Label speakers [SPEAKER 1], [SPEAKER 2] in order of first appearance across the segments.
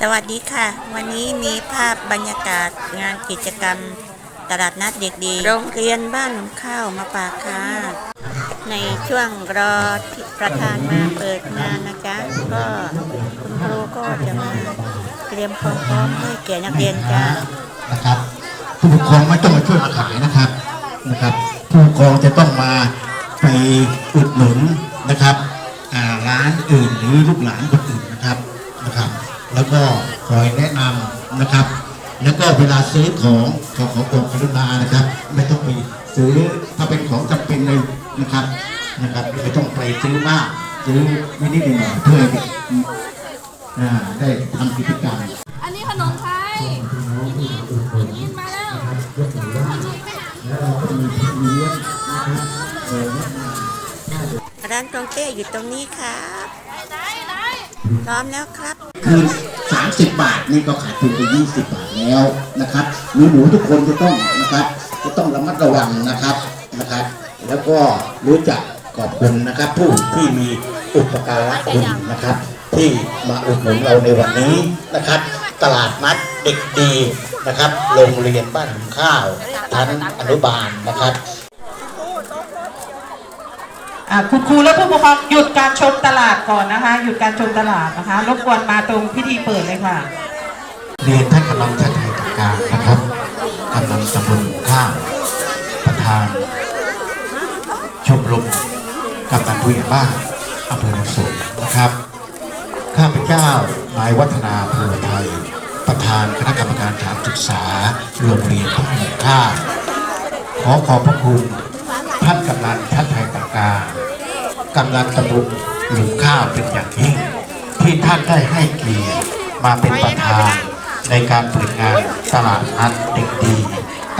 [SPEAKER 1] สวัสดีค่ะ วันนี้มีภาพบรรยากาศงานกิจกรรม ตลาดนัดเด็กดีโรงเรียนบ้านหลุมข้าวมาปากค่ะ ในช่วงรอที่ประธานมาเปิดงานนะจ๊ะก็คุณครูก็จะมาเตรียมความพร้อมให้แก่นักเรียนจ้า
[SPEAKER 2] นะครับผู้ปกครองไม่ต้องมาช่วยมาขายนะครับนะครับ ผู้ปกครองจะต้องมาไปอุดหนุนนะครับร้านอื่นหรือลูกหลานคนอื่นนะครับนะครับ แล้วก็คอยแนะนำนะครับ แล้วก็เวลาซื้อของขอขอความกรุณานะครับ ไม่ต้องไปซื้อถ้าเป็นของจำเป็นเลยนะครับนะครับไม่ต้องไปซื้อมากซื้อนิดๆหน่อยๆเพื่อให้เด็กอ่าได้ทำกิจกรรม
[SPEAKER 3] อันนี้ขนมไทยยินมาแล้ว
[SPEAKER 1] ร้านตรงเต้อยู่ตรงนี้ครับ
[SPEAKER 3] ไหนไหน
[SPEAKER 1] พร้อมแล้วครับ
[SPEAKER 2] คือ30 บาทนี่ก็ขาดทุนไป 20 บาทแล้วนะครับหนูหนูทุกคนจะต้องนะครับจะต้องระมัดระวังนะครับนะครับ แล้วก็รู้จักขอบคุณนะครับ ผู้ที่มีอุปการะคุณนะครับ ที่มาอุดหนุนเราในวันนี้นะครับ ตลาดนัดเด็กดีนะครับ โรงเรียนบ้านข้าวชั้นอนุบาลนะครับ
[SPEAKER 4] คุณครูและผู้ปกครองหยุดการชมตลาดก่อนนะคะ หยุดการชมตลาดนะคะ รบกวนมาตรงพิธีเปิดเลยค่ะ
[SPEAKER 2] เรียนท่านกำลังชัดไทยตกการนะครับกำลังตำบลข้าวประธานชมรมกำนันผู้ใหญ่บ้านอำเภอสงนะครับ ข้าพเจ้านายวัฒนาเพลไทย ประธานคณะกรรมการสถานศึกษาโรงเรียนบ้านหนองข้าขอขอบพระคุณท่านกำนันชัดไทยตกการ กำนันตำบลหลุมข้าวเป็นอย่างยิ่ง ที่ท่านได้ให้เกียรติมาเป็นประธานในการเปิดงานตลาดนัดเด็กดี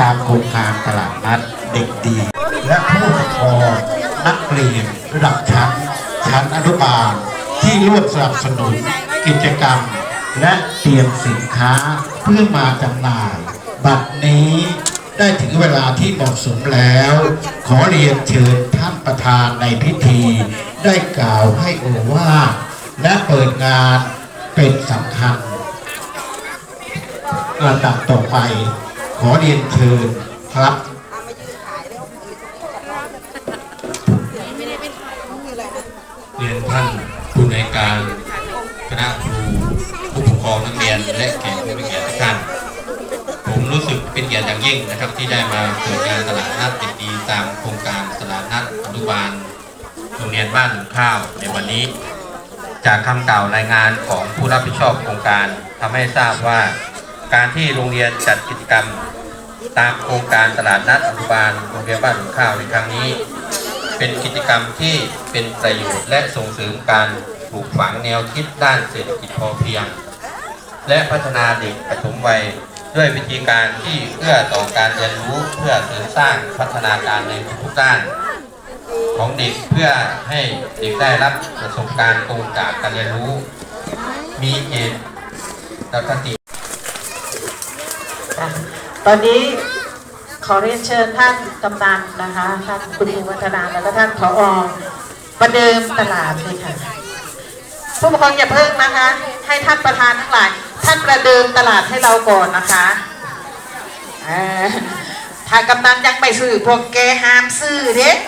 [SPEAKER 2] ตามโครงการตลาดนัดเด็กดี และผู้ปกครองนักเรียนระดับชั้น ชั้นอนุบาลที่ร่วมสนับสนุนกิจกรรม และเตรียมสินค้าเพื่อมาจำหน่าย บัดนี้ ได้ถึงเวลาที่เหมาะสมแล้ว ขอเรียนเชิญท่านประธานในพิธี ได้กล่าวให้โอวาทและเปิดงานเป็นสำคัญระดับต่อไป ขอเรียนเชิญครับ
[SPEAKER 5] ยิ่งนะครับที่ได้มาเปิดงานตลาดนัดเด็กดีตามโครงการตลาดนัดอนุบาลโรงเรียนบ้านหนุนข้าวในวันนี้ จากคำกล่าวรายงานของผู้รับผิดชอบโครงการทำให้ทราบว่า การที่โรงเรียนจัดกิจกรรม ตามโครงการตลาดนัดอนุบาลโรงเรียนบ้านหนุนข้าวในครั้งนี้ เป็นกิจกรรมที่เป็นประโยชน์และส่งเสริมการปลูกฝังแนวคิดด้านเศรษฐกิจพอเพียง และพัฒนาเด็กปฐมวัย ด้วยวิธีการที่เอื้อต่อการเรียนรู้เพื่อเสริมสร้างพัฒนาการในทุกๆด้าน ของเด็กเพื่อให้เด็กได้รับประสบการณ์ตรงจากการเรียนรู้ มีเหตุและคติ
[SPEAKER 4] ตอนนี้ขอเรียนเชิญท่านกำนันนะคะท่านคุณครูวัฒนาแล้วก็ท่านผอประเดิมตลาดเลยค่ะผู้ปกครองอย่าเพิ่งนะคะ ให้ท่านประธานทั้งหลาย ท่านประเดิมตลาดให้เราก่อนนะคะอ่อถ้ากำนันยังไม่ซื้อพวกแกห้ามซื้อเด็ก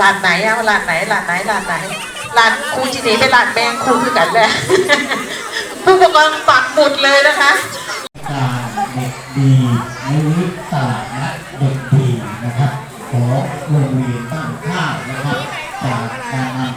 [SPEAKER 4] ร้านไหนอะร้านไหนร้านไหนร้านไหนร้านครูจีนีเป็นร้านแมงครูคือกันแหละผู้ปกครองปักหมุดเลยนะคะ
[SPEAKER 2] เด็กดี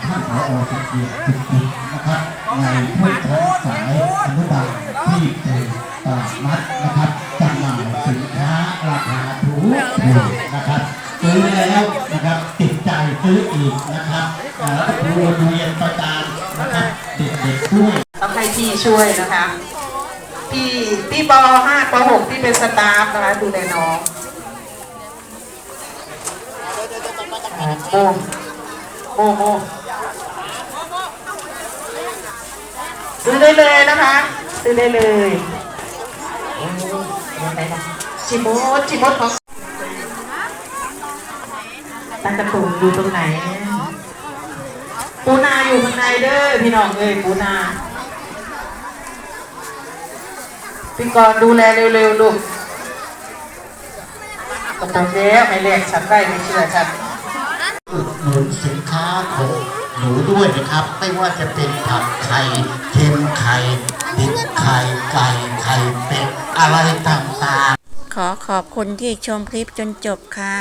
[SPEAKER 2] ท่านผอสเกียรติจุตินะครับในผู้ชั้นสายอนุบาลที่เป็นตลาดนัดนะครับจำหน่ายสินค้าราคาถูกถูกนะครับซื้อแล้วนะครับติดใจซื้ออีกนะครับแล้วก็ครูโรงเรียนประจานนะครับเด็กๆด้วย
[SPEAKER 4] ต้องให้พี่ช่วยนะคะพี่พี่ปห้าปหกที่เป็นสตาฟนะคะดูแลน้องโอ้โอ้โอ้ ซื้อได้เลยนะคะ ซื้อได้เลยโอ้ไหนนะจิโมดจิโมดของตากระตุงอยู่ตรงไหน ปูนาอยู่ข้างในเด้อพี่น้องเอ้ยปูนาพี่กรณ์ดูแลเร็วๆลูกกระตุ้นแล้วไม่แลกฉันได้ไม่เชื่อฉัน
[SPEAKER 2] อุดหนุนสินค้าของ หนูด้วยนะครับ ไม่ว่าจะเป็นผักไข่เค็มไข่ติดไข่ไก่ไข่เป็ดอะไรต่างๆ
[SPEAKER 1] ขอขอบคุณที่ชมคลิปจนจบค่ะ